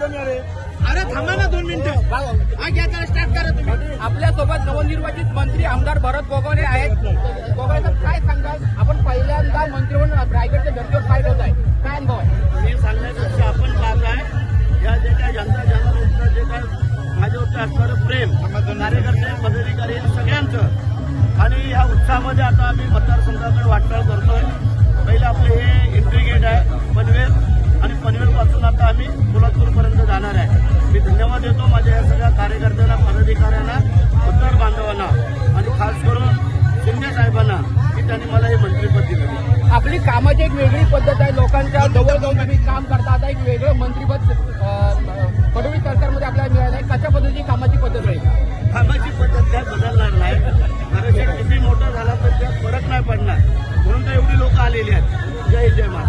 अरे थांबा ना दोन मिनिटं. हा घ्या त्याला स्टार्ट करा तुम्ही. आपल्यासोबत नवनिर्वाचित मंत्री आमदार भरत गोगावले आहेत. गोगावले काय सांगाल? आपण पहिल्यांदा मंत्री म्हणून रायगडच्या धर्तीवर फाईट होत आहे काय अनुभव आहे? मी सांगण्यापेक्षा आपण पाहताय या जे काय जनता जनावरांचं जे काय माझ्यावरती असणारं प्रेम कार्यकर्ते पदाधिकारी सगळ्यांचं. आणि या उत्साहामध्ये आता आम्ही मतदारसंघाकडे वाटचाल करतोय. खास करून शिंदे साहेबांना की त्यांनी मला हे मंत्रीपद दिलं. आपली कामाची एक वेगळी पद्धत आहे लोकांच्या जवळ जाऊन तुम्ही काम करता आता एक वेगळं मंत्रीपद फडणवीस सरकारमध्ये आपल्याला मिळालं आहे. कशा पद्धतीची कामाची पद्धत राहील कामाची पद्धत काय बदलणार नाही. कारण किती मोठं झाला तर त्यात फरक नाही पडणार. म्हणून तर एवढी लोक आलेली आहेत. जय जय महाराज